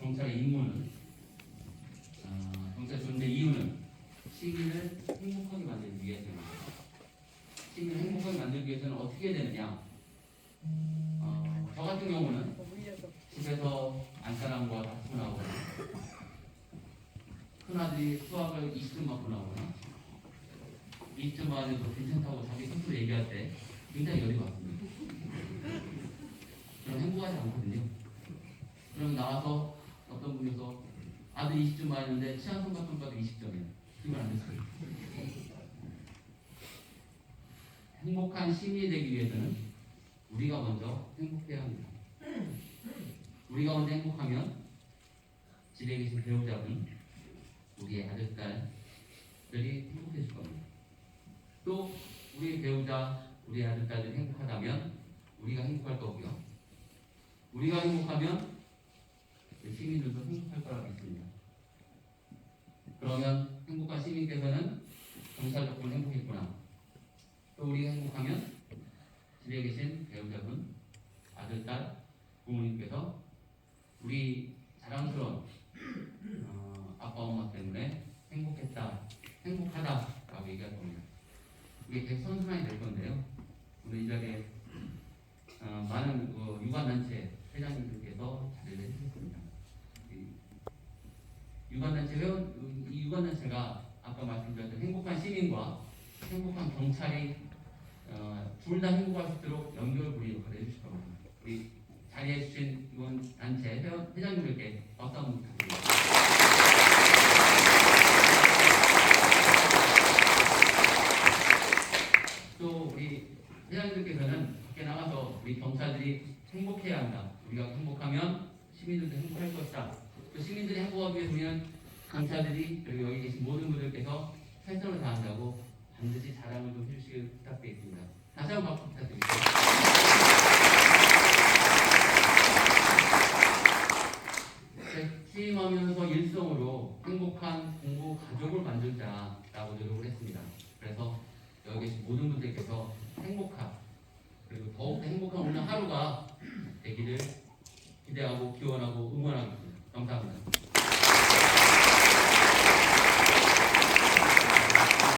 경찰의 임무는 어, 경찰 존재 이유는 시민을 행복하게 만들기 위해서입니다. 시민을 행복하게 만들기 위해서는 어떻게 되느냐? 어, 저 같은 경우는 집에서 안사람과 다투고 나오거나 큰아들이 수학을 20점 맞고 나오거나 20점 맞아도 괜찮다고 자기 스스로 얘기할 때 굉장히 열이 받습니다. 저는 행복하지 않거든요. 그럼 나와서 어떤 분께서 아들 20점 맞았는데 치안 성과평가도 20점이에요. 기분 안 됐어요. 행복한 시민이 되기 위해서는 우리가 먼저 행복해야 합니다. 우리가 먼저 행복하면 집에 계신 배우자분, 우리의 아들, 딸들이 행복해질 겁니다. 또 우리 배우자, 우리 아들, 딸들이 행복하다면 우리가 행복할 거고요. 우리가 행복하면 그 시민들도 행복할 거라고 믿습니다. 그러면 행복한 시민께서는 경찰 덕분 행복했구나. 또 우리가 행복하면 집에 계신 배우자분, 아들, 딸, 부모님께서 우리 자랑스러운 어, 아빠, 엄마 때문에 행복했다, 행복하다라고 얘기할 겁니다. 이게 계속 선순환이 될 건데요. 오늘 이 자리에 어, 많은 그 유관단체 회장님들께서 자리를 해주셨습니다. 이 유관단체 회원, 이 유관단체가 아까 말씀드렸던 행복한 시민과 행복한 경찰이 어, 둘 다 행복할 수 있도록 연결고리 역할을 해주실 겁니다. 우리 자리해 주신 이원 단체 회원, 회장님들께 박수 한번 부탁드립니다. 또 우리 회장님들께서는 밖에 나가서 우리 경찰들이 행복해야 한다. 우리가 행복하면 시민들도 행복할 것이다. 또 시민들이 행복하기 위해서 우리는 경찰들이 그리고 여기 계신 모든 분들께서 최선을 다한다고 반드시 자랑을 좀 해주시길 부탁드리겠습니다. 다시 한번 박수 부탁드립니다. 네, 취임하면서 일성으로 행복한 공부 가족을 만들자라고 노력을 했습니다. 그래서 여기 계신 모든 분들께서 행복한 그리고 더욱더 행복한 오늘 하루가 되기를 기대하고 기원하고 응원하겠습니다.